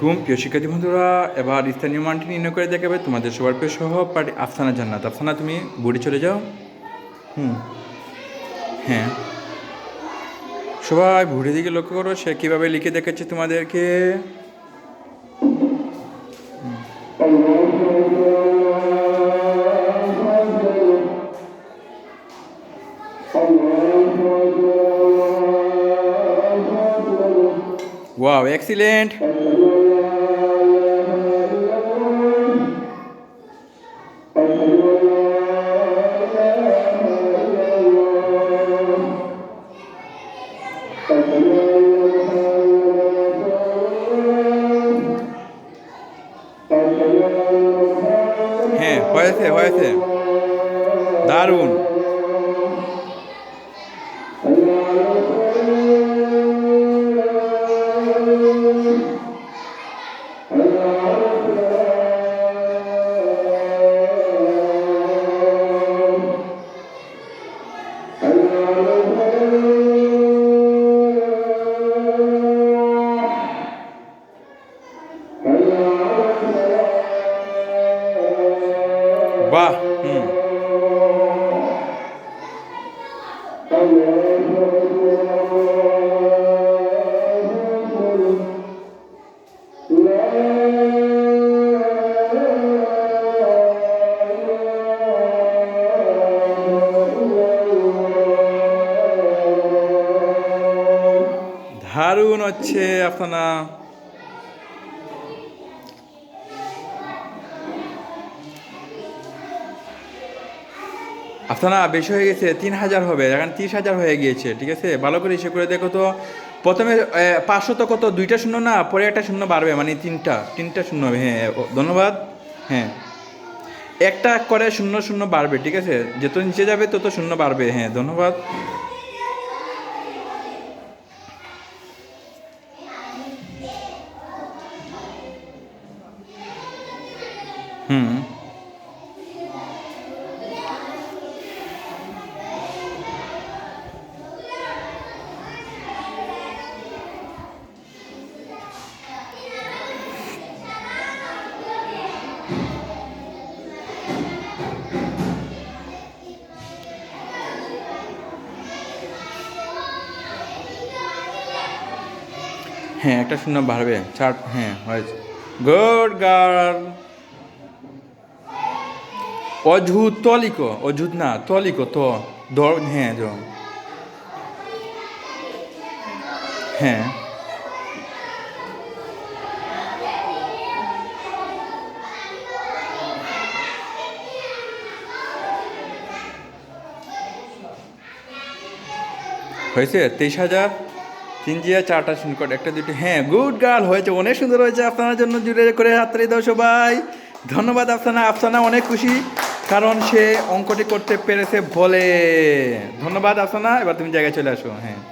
ঘুম প্রিয় শিক্ষার্থী বন্ধুরা, এবার স্থানীয় মানটি নির্ণয় করে দেখাবে তোমাদের সবার প্রিয় সহপাঠী আফসানা জান্নাত। আফসানা, তুমি বুড়ি চলে যাও। হুম। হ্যাঁ। সবাই ভুড়ি দিকে লক্ষ্য করো, সে কীভাবে লিখে দেখাচ্ছে তোমাদেরকে। Wow, excellent. হয়েছে হয়েছে। দারুণ। বাহ হুম। দারুণ হচ্ছে আপনার। আপনারা বেশি হয়ে গেছে, তিন হাজার হবে, এখন তিরিশ হাজার হয়ে গিয়েছে, ঠিক আছে? ভালো করে হিসেব করে দেখো তো, প্রথমে পাঁচশো তো কত, দুইটা শূন্য না? পরে একটা শূন্য বাড়বে মানে তিনটা তিনটা শূন্য হবে হ্যাঁ ধন্যবাদ হ্যাঁ। একটা করে শূন্য শূন্য বাড়বে, ঠিক আছে? যত নিচে যাবে, তত শূন্য বাড়বে হ্যাঁ ধন্যবাদ। হুম। হ্যাঁ একটা শূন্য বাড়বে চার হ্যাঁ হয়েছে। Good girl. অঝুত তলিক। অঝুত না, তলিক, তো হ্যাঁ জ। হ্যাঁ। হয়েছে? তেইশ হাজার? তিন জিয়া চারটা শূন্য করে একটা দুটো হ্যাঁ গুড গার্ল হয়েছে, অনেক সুন্দর হয়েছে, আপনার জন্য জুড়ে করে হাততালি দাও সবাই। ধন্যবাদ আফসানা আফসানা অনেক খুশি, কারণ সে অঙ্কটি করতে পেরেছে বলে। ধন্যবাদ আফসানা এবার তুমি জায়গায় চলে আসো হ্যাঁ।